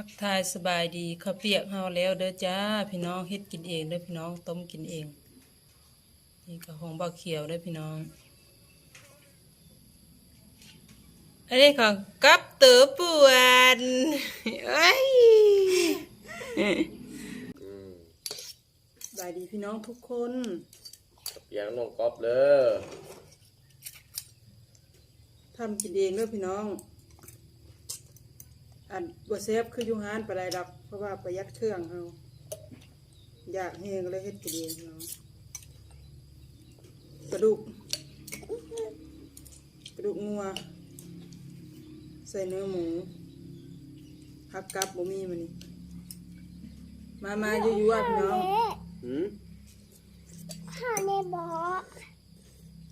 ทักทายสบายดีข้าวเปียกเฮาแล้วเด้อจ้า พี่น้องเฮ็ดกินเองเด้อพี่น้องต้มกินเอง นี่ก็ของบ่าวเขียวเด้อพี่น้องอันนี้ของกับตือป่วนเอ้ยอืมสบายดีพี่น้องทุกคนกับเปียงน้องก๊อฟเลยทำกินเองเด้อพี่น้อง อันบ่เซฟคืออยู่ฮานปานใดดอกเพราะว่าประหยัดเครื่องเฮาอยากเฮงก็เลยเฮ็ดกินเองพี่น้องกระดูก กระดูกงัว ใส่เนื้อหมูผักกับบ่มีมันนี่มามาอยู่ๆอะพี่น้องหืมห่อในบ่อ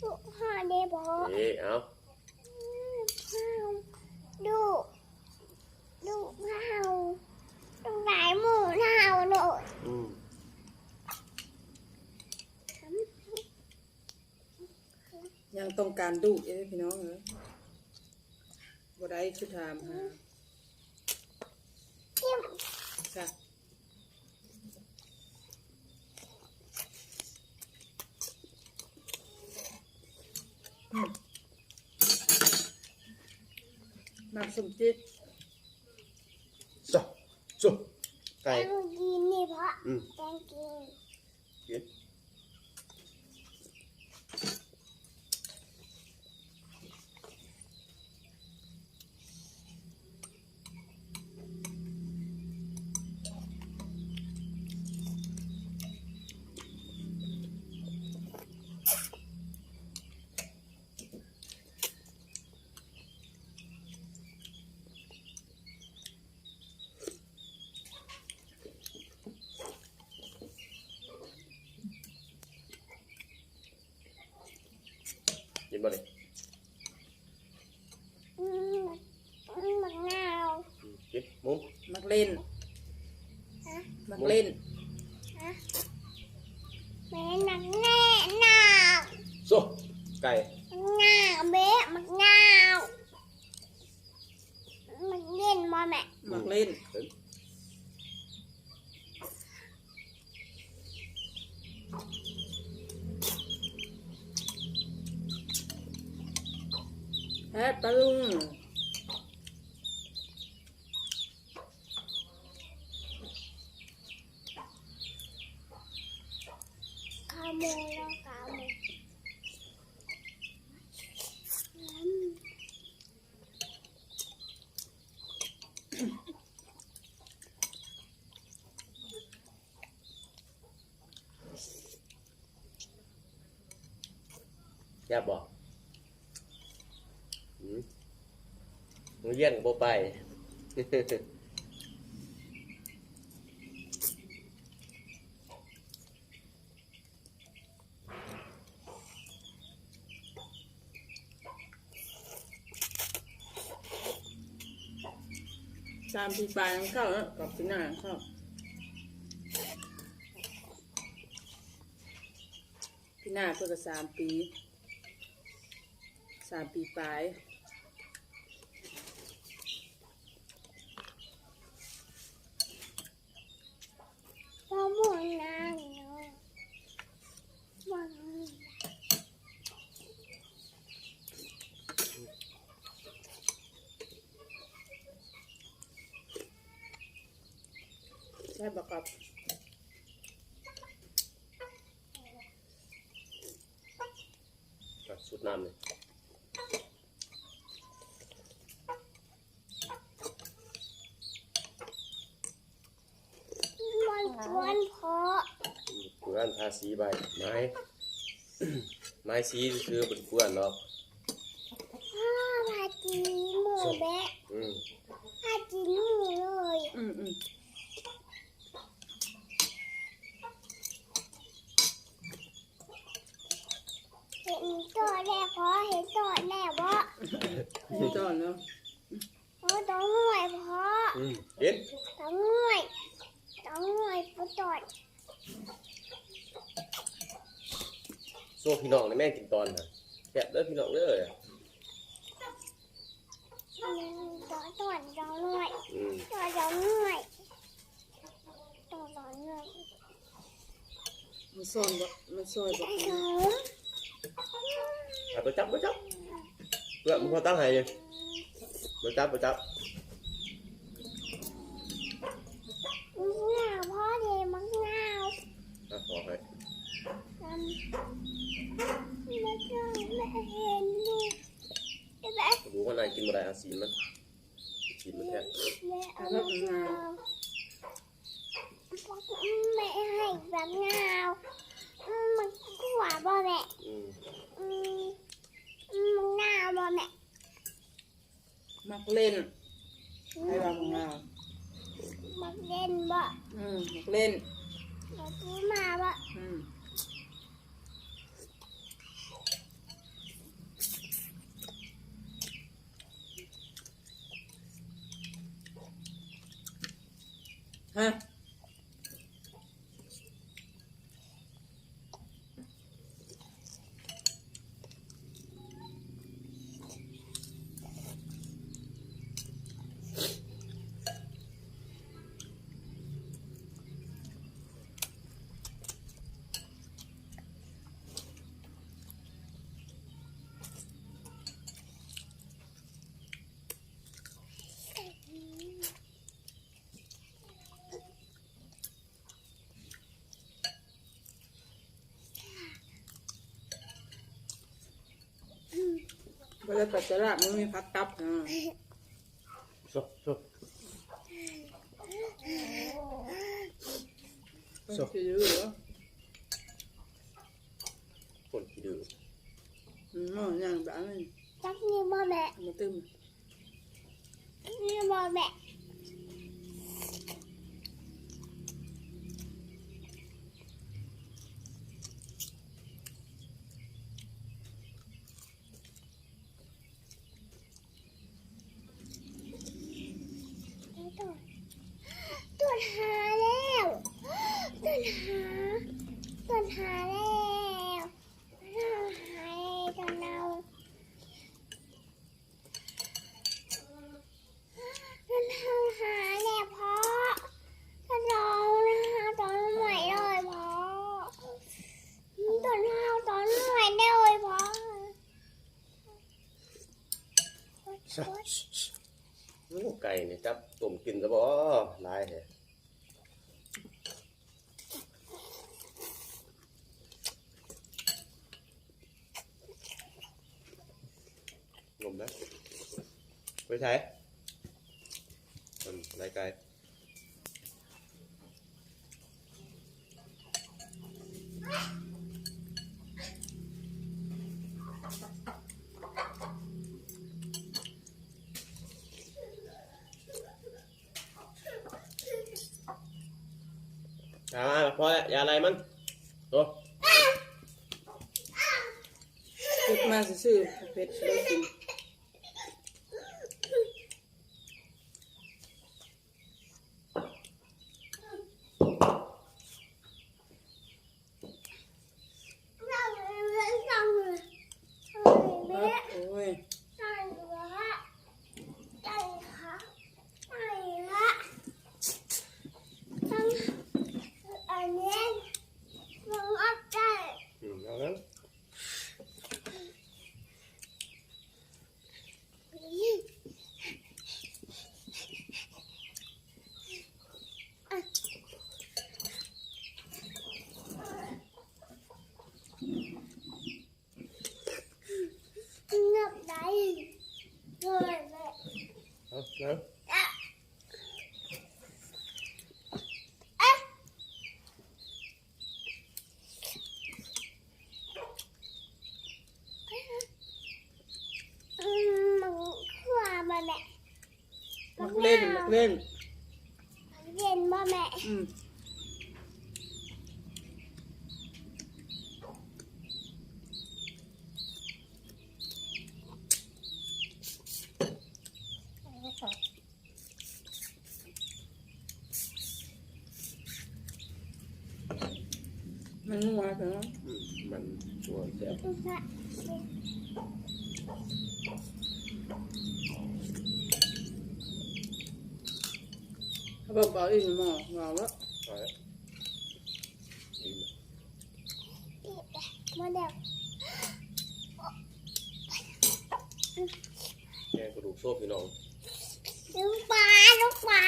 ลูกห่อในบ่อเอ๊ะเอาข้าว ดูดูข้าวตรงไหนหมูข้าวหนูอืมยังต้องการดูกเอ้ยพี่น้องเอ้ยบ่ได้คือถามหาจิ้มค่ะอืมน้ำส้มจิ๊ดจ้ะ จุ๊ไก่แตงกินนี่เพราะอืมแตงกิน กินกินบ่เลยอืมมะนาวอืมกินมุ้งมักเล่น ฮะมักเล่น ฮะแม่นักแน่นาวซุไก่มะนาวเบ๊ะมะนาวมันเล่นมาแม่ มักเล่น แฮะปะลุงข้าวโมงแล้วข้าวโมงอืมแย่บบ่อืม มึงเลี้ยงบ่ไปสามปีปลายยังเข้าแล้วกับปีหน้ายังเข้าปีหน้าเพื่อก็สามปี สามปีปลาย ข้าวโมงนานเนาะวัน ใช่บอกกับอะสุดน้ำเลยวันวันเพาะเพื่อนทาสีใบไม้ ไม้สีคือเป็นเพื่อนเนาะพ่อพาจีหมูแบะอืมพาจีหมูเลย อืมอืม เห็นตัวแรกพอเห็นตัวแรกเพาะนี่จอนเนาะเพราะต้องห่วยเพาะอืมกินต้องห่วยต้องห่วยปตอดสู้พี่น้องในแม่กินตอนน่ะแซ่บเด้อพี่น้องเด้อหนึ่งตอดตัวร้อนหน่อยอืมตัวร้อนหน่อยตัวร้อนหน่อยมันซ่อนบ่มันซอยบ่ไอ้หนูเอาไปจับไปจับเพื่อนมึงพอตั้งให้เลยไปจับไปจับมึงหนาวพ่อเดมังห เล่นให้เราของเรามันเล่นบ่อืมมักเล่นมันซื้อมาบ่อืมฮะ เวลาปัจจุบันมันมีพักตับอ่าโซ่โซ่มันจะยื้อเหรอคนที่ดื้ออืมอย่างแบบนี้จักนี่บ่แม่มาตึมนี่บ่แม่ตัวตัวหาแล้วตัวหาตัวหาแล้วตัวหาแล้วตัวเรา ท่านทำหาแหละพ่อท่านร้องนะคะตอนใหม่เลยพ่อตอนเท้าตอนใหม่ได้เลยพ่อ โซ่โอ้ ไก่เนี่ยจับต้มกินซะบ่หลายแฮะงมนะไปใช้มันไรไก่ อ่าพอแล้วอย่าอะไรมันตัวเก็บมาซื่อๆเพชรได้กิน เราเล่นจังเลย ครับโอ้ย จังเลยจังค่ะจังละจังอันนี้มันอัดได้ อืมเอาแล้ว เงียบได้เลยแม่ เอาแล้ว อะอะอืมมันขวามาแม่ มักเล่นมักเล่น เย็นมาแม่ อืมมันนัว เถอะอืมมันชัวร์แซ่บดูค่ะเขาบอกบอกอีกหมอบอกว่าเอาละอิ่มมาเดี๋ยวแกงกระดูกโซ่พี่น้อง ลูกปลาลูกปลา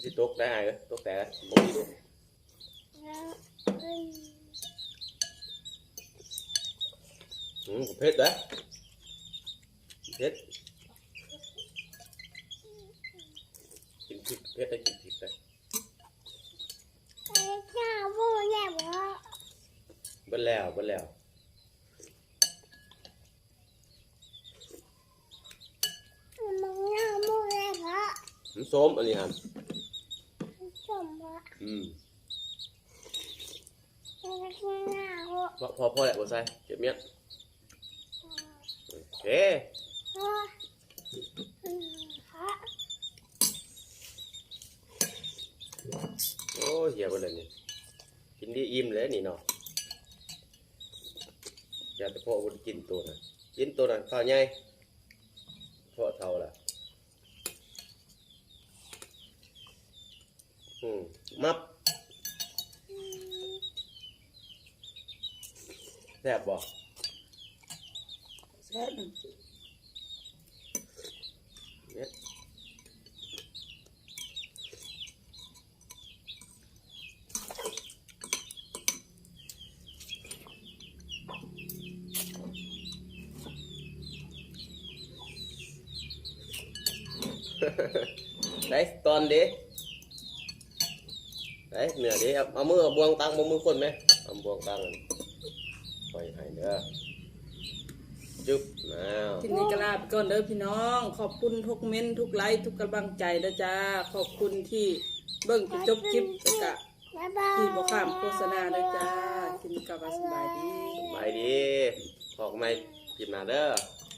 มันสิตกได้ไงก็ตกแต่บ่มีลมอืมเผ็ดนะเผ็ดกินพริดเผ็ดได้กินพริกได้เบิ่แล้วเบิ่แล้วส้มอันนี้ครับ มบ่อืมไอ้เจ้าหน้าบ่พอพอพอแหละบ่ใส่เก็บเมียนโอเคพ่ออืมฮะโอ้เหี้ยเบ่เลยนี่กินดีอิ่มเลยนี่เนาะอยากจะพ่อบ่ได้กินตัวน่ะกินตัวนั้นข้าวใหญ่พ่อเท่าล่ะอื มมับแซ่บบ่แซ่บเนี่ยไหนตอนเด้ ไหนเหนือเด้เอาเอามือเอาบวงตังเอามือคนไหมเอาบวงตังนั่นปล่อยให้เด้อจุ๊บน้าวทีนี้ก็ลาไปก่อนเด้อพี่น้อง ขอบคุณทุกเม้นต์ทุกไลค์ทุกกำลังใจเด้อจ้าขอบคุณที่เบิ่งจนจบคลิปแล้วก็บ๊ายบายที่บ่ข้ามโฆษณาเด้อจ้าทีนี้ก็ว่าสบายดีสบายดีขอกไม่กินมาเด้อบ